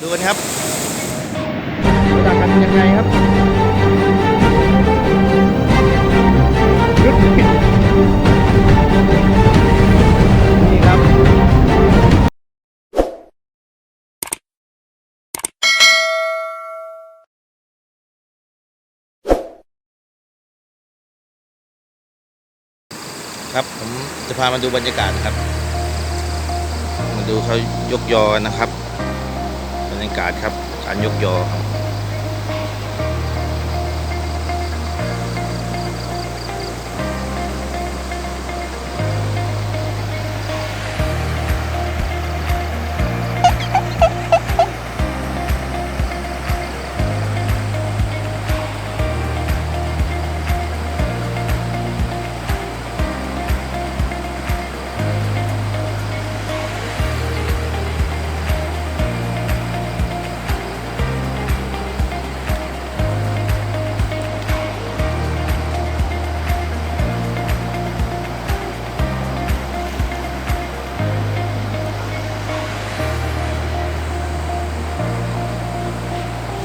ดูกันครับรู้จักกันยังไงครับนี่ครับครับผมจะพามาดูบรรยากาศครับ มาดูเขายกยอกันนะครับบ รรยากาศครับ การยกยอครับ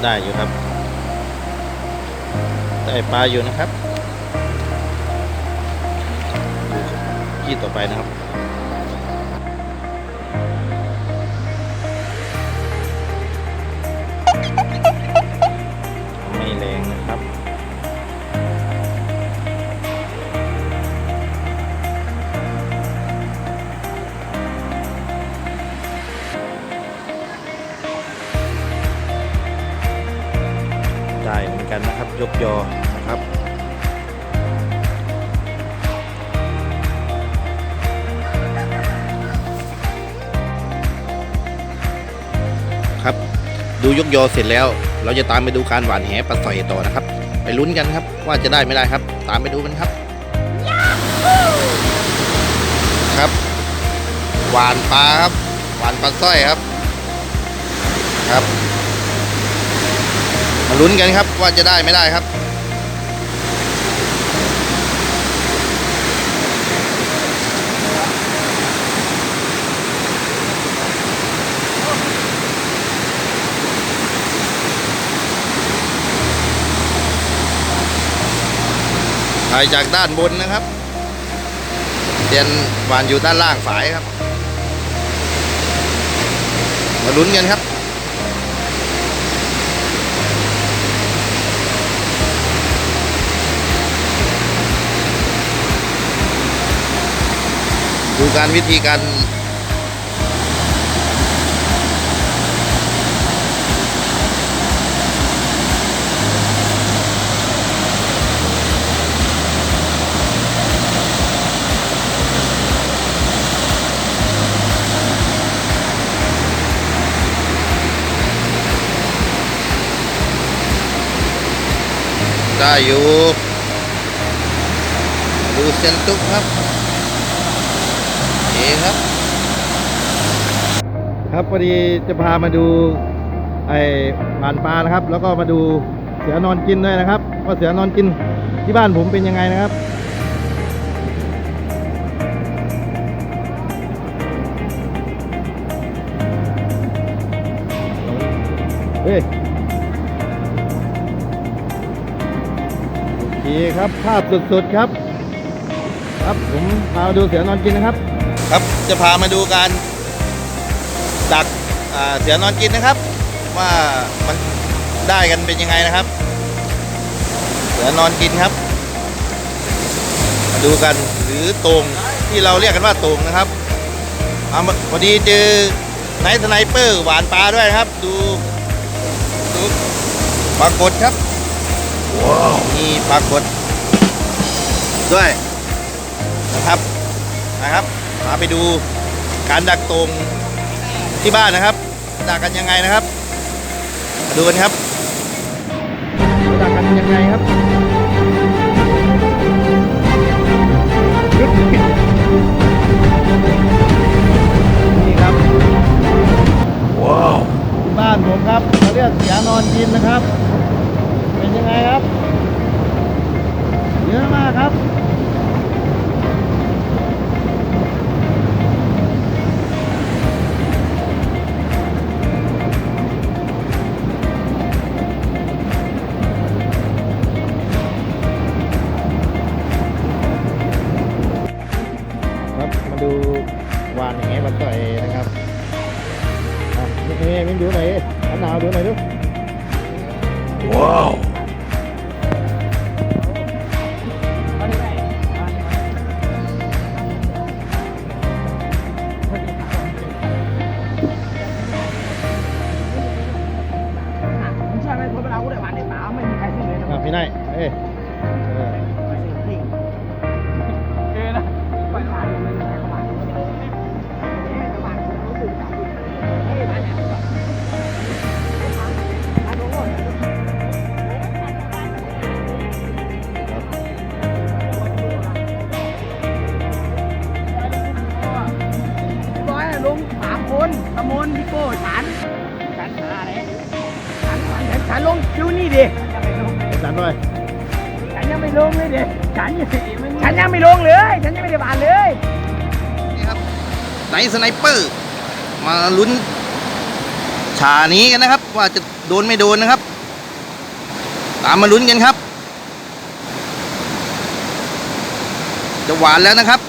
ได้อยู่ครับ ได้ปลาอยู่นะครับดูที่ต่อไปนะครับ ยอเสร็จแล้ว เราจะตามไปดูการหวานแหปลาสอยต่อนะครับ ไปลุ้นกันครับว่าจะได้ไม่ได้ครับ ตามไปดูกันครับ ครับ หวานปลาครับ หวานปลาสร้อยครับ ครับ มาลุ้นกันครับว่าจะได้ไม่ได้ครับ ถ่ายจากด้านบนนะครับเตียนวานอยู่ด้านล่างฝายครับ มาลุ้นกันครับดูการวิธีการ อยู่ดูเซนตุกครับเอครับ ครับพอดีจะพามาดูไอ้ผ่านปลานะครับ แล้วก็มาดูเสือนอนกินด้วยนะครับว่าเสือนอนกินที่บ้านผมเป็นยังไงนะครับ เคครับภาพสุดๆครับ ครับผมพามาดูเสือนอนกินนะครับ ครับจะพามาดูการดักเสือนอนกินนะครับ ว่ามันได้กันเป็นยังไงนะครับ เสือนอนกินครับ มาดูกันหรือตรงที่เราเรียกกันว่าตรงนะครับเอาพอดีเจอไนท์สไนเปอร์หวานปลาด้วยครับ ดูดูปรากฏครับ มีปรากฏด้วยนะครับนะครับมาไปดูการดักตรงที่บ้านนะครับ ดักกันยังไงนะครับ ดูกันครับดักกันยังไงครับ งเลยเด็ฉันยังฉันยังไม่ลงเลย ฉันยังไม่ได้บานเลยนี่ครับไนท์สไนเปอร์ มาลุ้นฉานี้กันนะครับ ว่าจะโดนไม่โดนนะครับ ตามมาลุ้นกันครับ จะหวานแล้วนะครับ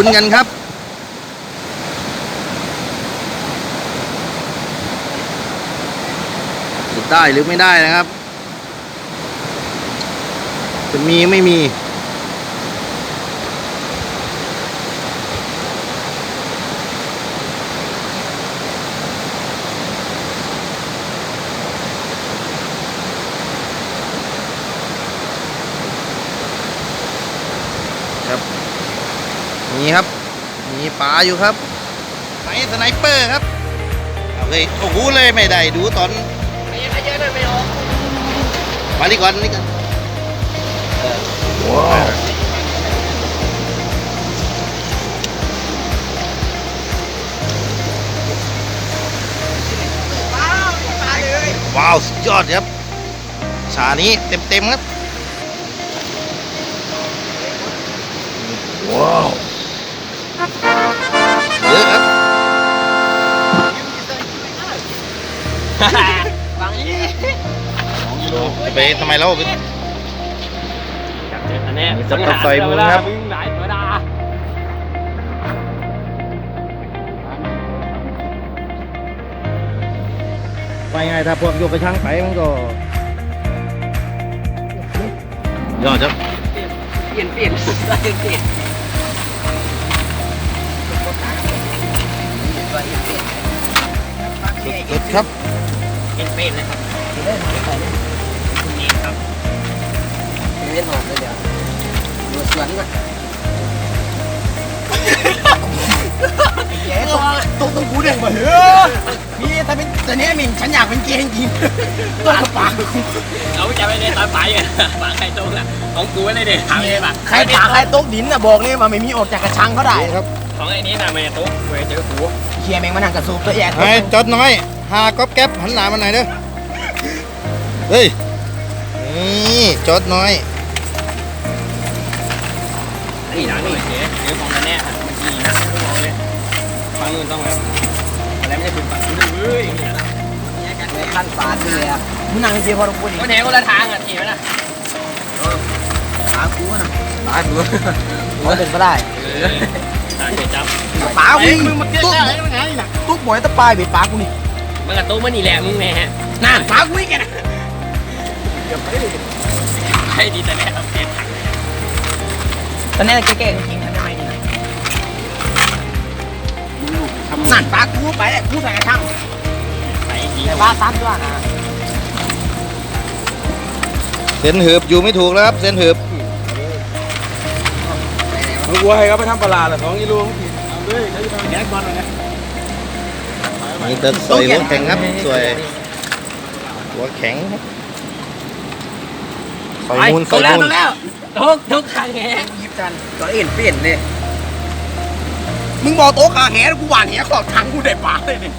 ลุ้นกันครับ ได้หรือไม่ได้นะครับ จะมีไม่มี มีครับ มีปลาอยู่ครับไหนสไนเปอร์ครับเอาเลยโอ้โหเลยไม่ได้ดูตอนมาดีก่อนนี่กันว้าวว้าวสุดยอดครับชานี้เต็มๆครับว้าว เยอะครับบางยี่จะไปทำไมเราไปอันนี้จับกับใส่มือครับมึงหลายตัวดาไปไงถ้าพวกโยกกระชังไปมันก็ยอดครับเปลี่ยนเปลี่ยนเปลี่ยน สุดครับเปลี่ยนเปลี่ยนนะครับเล่นหอยไปเนี่ยนี่ครับเล่นหอยเลยเดี๋ยวดูสวนก่อนเจ๊ต้องต้องต้องกูเด้งมาเฮ้ยพี่ถ้าเป็นแต่เนี้ยมิงฉันอยากเป็นเกย์จริงต้องกระปากเอาจะไปในตอนไปอะปากใครตรงอะของกูไม่ได้เด็ดทำเลยปะใครปากใครตกดินน่ะบอกนี่มาไม่มีออกจากกระชังเขาได้นี่ครับ ของไอ้นี้น่ะไม่ได้ตุ๊กเว้ยเจอกู เคียร์แมงมานั่งกระสูบตัวแย่ไอ้จอดน้อย หาก๊อบแก๊บหันหน้ามาหน่อยเด้อ เฮ้ย นี่จอดน้อย นี่หนังนี่เจ๊เดี๋ยวของกันแน่มันดีนะต้องบอกเลยฟังนู่นต้องแบบอะไรไม่ใช่คุณฝั่งนู้นเว้ยเนี่ยนะขั้นฝาดเลยอะมึงนั่งเชียร์พอต้องพูดอีกมันแหงคนละทางอะทีไหมนะ ปากูนะตายกูมันเป็นก็ได้เออตายเฉยจับปากูมึงมาเก็ตตุ๊กได้ยังไงน่ะตุ๊กหมอยตะปายเบ็ดปากูนี่มันกับตุ๊กมันนี่แหละมึงแม่นั่นปากูอีกนะให้ดีแต่แม่เอาเก็บถังตอนนี้แก่ๆจริงๆนะทำไมนี่นั่นปากูไปกูใส่กระชังไปดีแต่ว่าซ้ำด้วยนะเส้นหืบอยู่ไม่ถูกแล้วครับเส้นหืบ มึงกลัวให้เขาไปทำปลาเหรอสองกิโลมึงผิดเอาเลยเขาจะทำแกงบอลอะไรนี่จะสวยหัวแข็งครับสวยหัวแข็งครับใส่มูลตใส่กแล้วมูตลแล้วทุกทุกทางแหงยิบกันตัวเอ็นเปลี่ยนเลยมึงบอกโต๊ะขาแหกูหวานแหขอบทางกูได้ปลาเลยนี่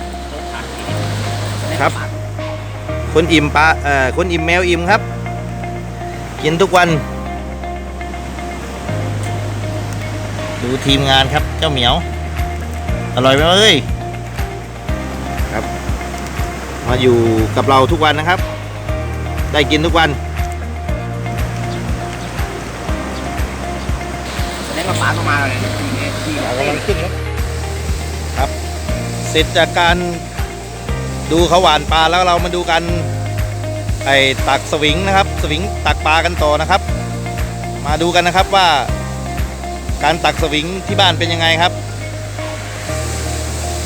ครับคนอิ่มปลาเอ่อคนอิ่มแมวอิ่มครับ กินทุกวัน ดูทีมงานครับเจ้าเหมียว อร่อยไหมเอ้ยครับ มาอยู่กับเราทุกวันนะครับ ได้กินทุกวันแสดงว่าปลาต้องมาเลยนะที่กำลังขึ้นครับครับเสร็จจากการดูเขาหวานปลาแล้วเรามาดูกันไอ้ตักสวิงนะครับ สวิงตักปลากันต่อนะครับ มาดูกันนะครับว่า การตักสวิงที่บ้านเป็นยังไงครับ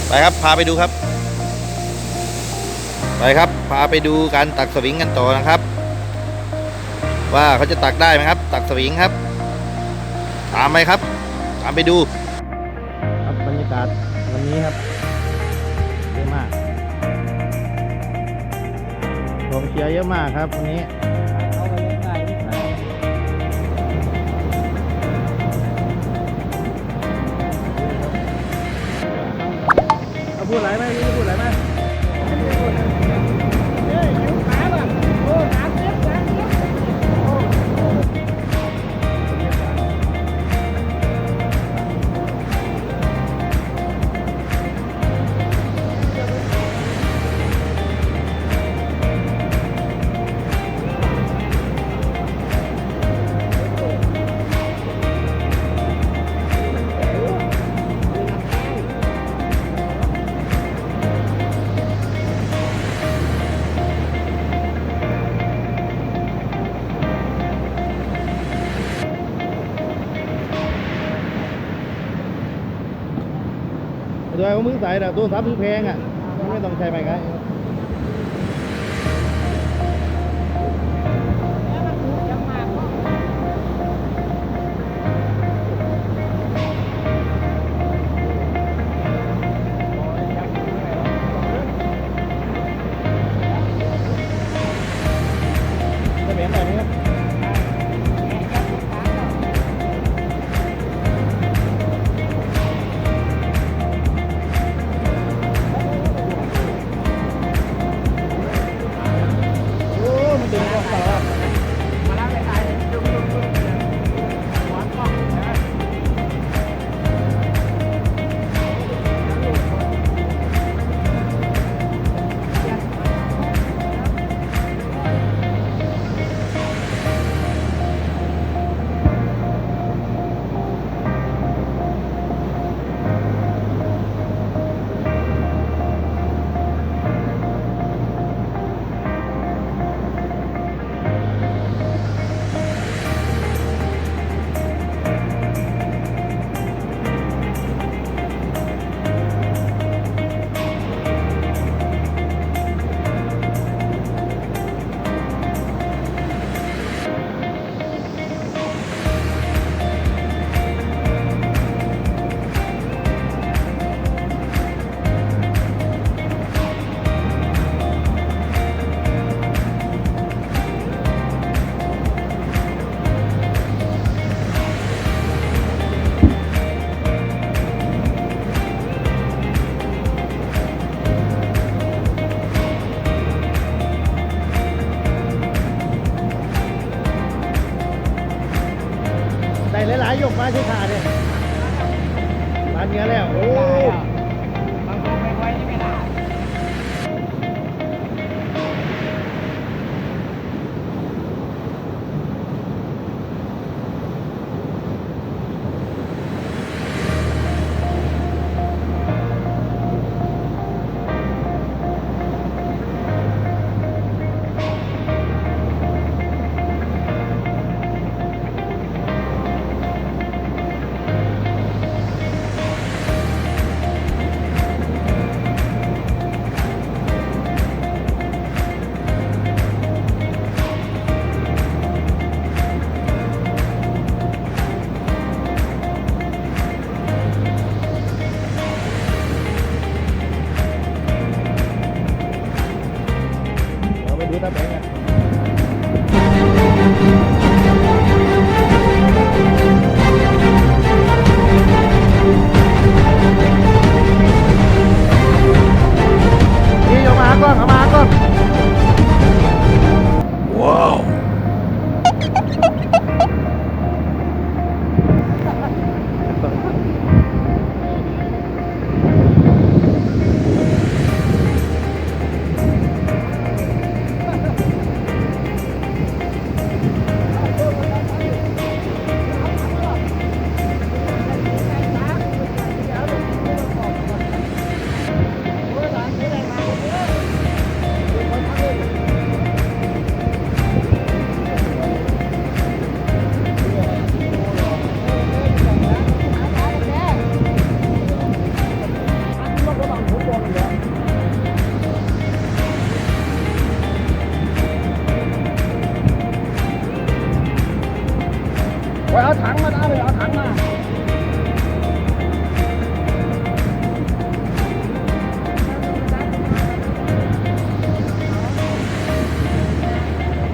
ไปครับพาไปดูครับ ไปครับพาไปดูการตักสวิงกันต่อนะครับ ว่าเขาจะตักได้ไหมครับ ตักสวิงครับ ตามไปครับ ตามไปดูครับบรรยากาศวันนี้ครับเยอะมากกองเชียร์เยอะมากครับวันนี้ มึงใส่แต่ตัวซับมือแพงอะไม่ต้องใช้ไปไง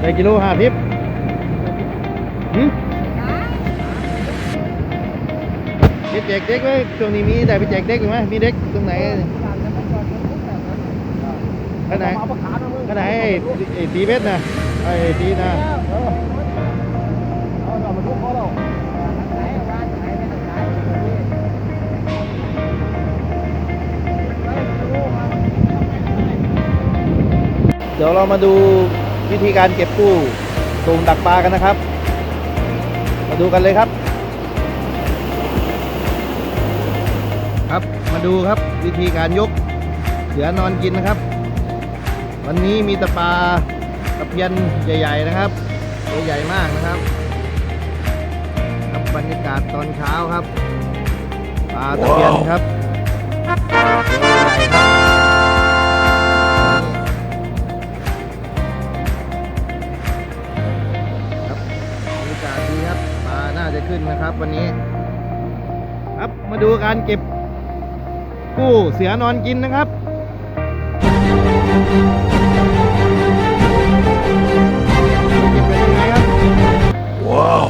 ได้กิโลห้าสิบหืมเด็กเด็กเด็กไว้ช่วงนี้มีได้ไปแจกเด็กไหมมีเด็กตรงไหนขนาดขนาดไอ้ไอ้ตีเบ็ดนะไอ้ตีนะเดี๋ยวเรามาดู วิธีการเก็บกู้ตูงดักปลากันนะครับ มาดูกันเลยครับ ครับมาดูครับวิธีการยกเสือนอนกินนะครับ วันนี้มีตะปลาตะเพียนใหญ่ ๆนะครับตัวใหญ่มากนะครับ ครับบรรยากาศตอนเช้าครับปลาตะเพียนครับตัวใหญ่ครับ ขึ้นนะครับ วันนี้ ครับมาดูการเก็บกู้เสือนอนกินนะครับเก็บเป็นยังไงครับ ว้าว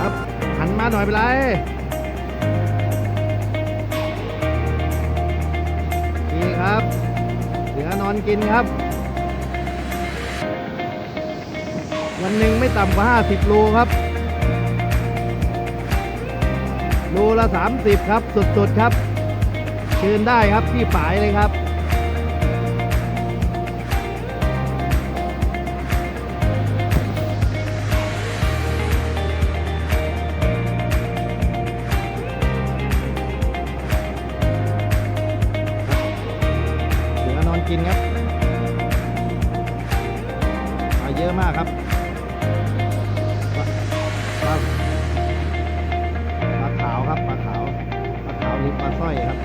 ครับหันมาหน่อยเป็นไรนี่ครับเสือนอนกินครับ วันหนึ่งไม่ต่ำกว่า 50 โลครับ โลละ 30 ครับสดๆครับ เชิญได้ครับที่ฝายเลยครับ ปลาวหรือปลาสร้อยครับ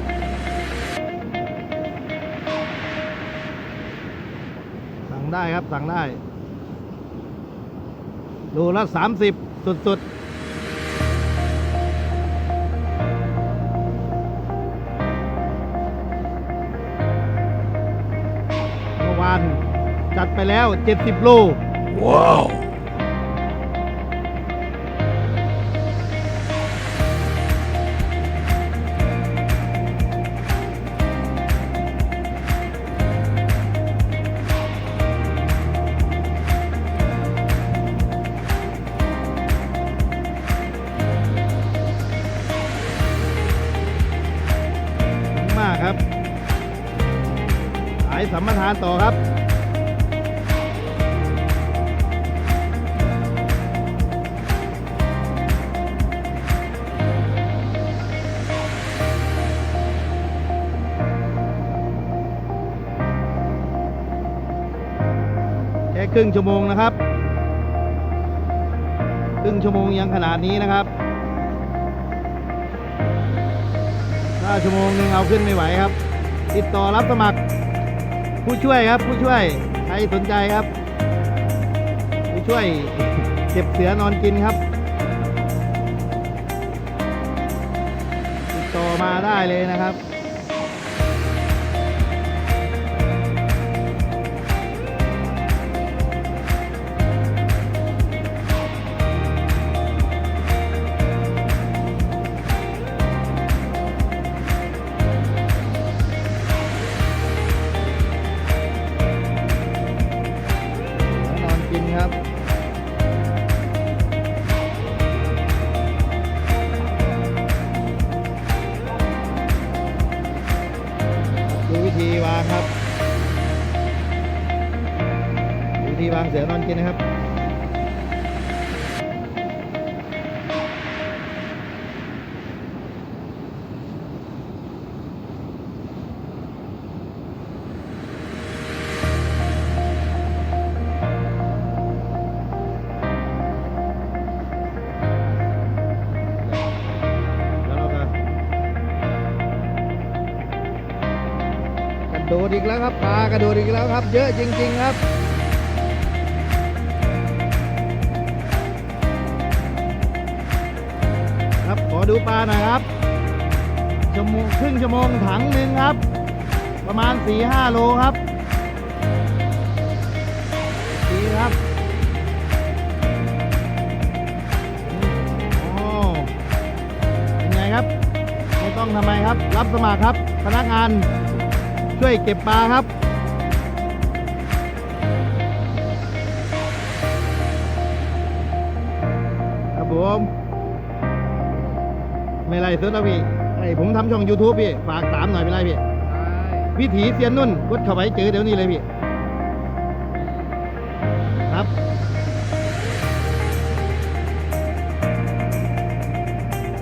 สั่งได้ครับสั่งได้โลละสามสิบสุดๆเมื่อวานจัดไปแล้ว 70 โล ว้าวายสัมปทานต่อครับ แค่ครึ่งชั่วโมงนะครับ ครึ่งชั่วโมงยังขนาดนี้นะครับถ้าชั่วโมงหนึ่งเอาขึ้นไม่ไหวครับ ติดต่อรับสมัคร ผู้ช่วยครับผู้ช่วย ใครสนใจครับ ผู้ช่วยเก็บเสือนอนกินครับติดต่อมาได้เลยนะครับ อีกแล้วครับปลากระโดดอีกแล้วครับ เยอะจริง ๆ ครับครับขอดูปลาหน่อยครับชั่วโมงครึ่งชั่วโมงถังหนึ่งครับ ประมาณสี่ห้าโลครับดีครับครับไม่ต้องทำไมครับ รับสมัครครับ พนักงาน ช่วยเก็บปลาครับครับผมไม่ไรสุดแล้วพี่ไอผมทำช่อง YouTube พี่ ฝากตามหน่อยเป็นไรพี่ วิถีเซียนนุ่นกดเข้าไปเจอเดี๋ยวนี้เลยพี่ ครับ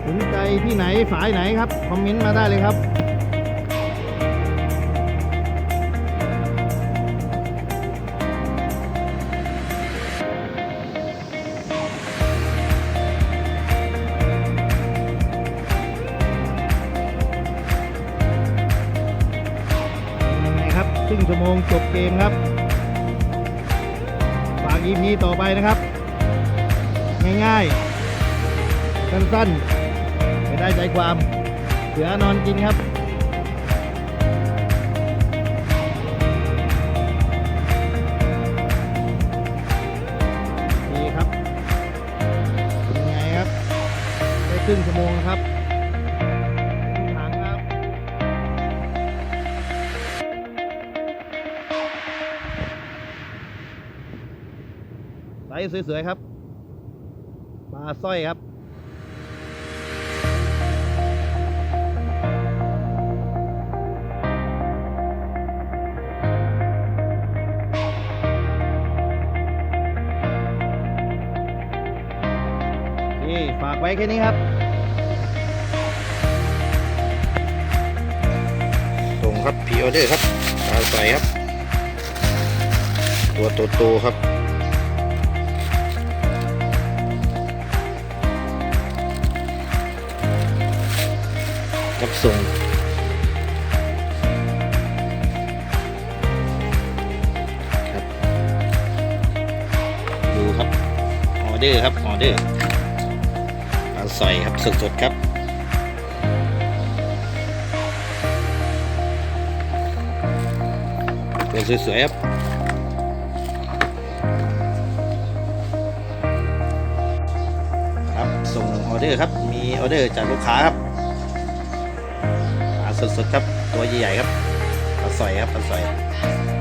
สนใจที่ไหนสายไหนครับ คอมเมนต์มาได้เลยครับ ครึ่งชั่วโมงจบเกมครับ ฝาก EP ต่อไปนะครับ ง่ายๆ สั้นๆไม่ได้ใจความ เสือนอนกินครับนี่ครับเป็นไงครับ ได้ครึ่งชั่วโมงครับ ส์สวยๆครับปลาสร้อยครับนี่ฝากไว้แค่นี้ครับ ส่งครับพีออเดอร์ครับปลาใสครับ ตัวโตๆครับ รับส่งครับดูครับออเดอร์ครับออเดอร์ปลาใสครับสดๆครับตัวสวยๆครับครับส่งออเดอร์ครับมีออเดอร์จากลูกค้าครับ สดๆครับ ตัวใหญ่ๆครับปลาสอยครับปลาสอย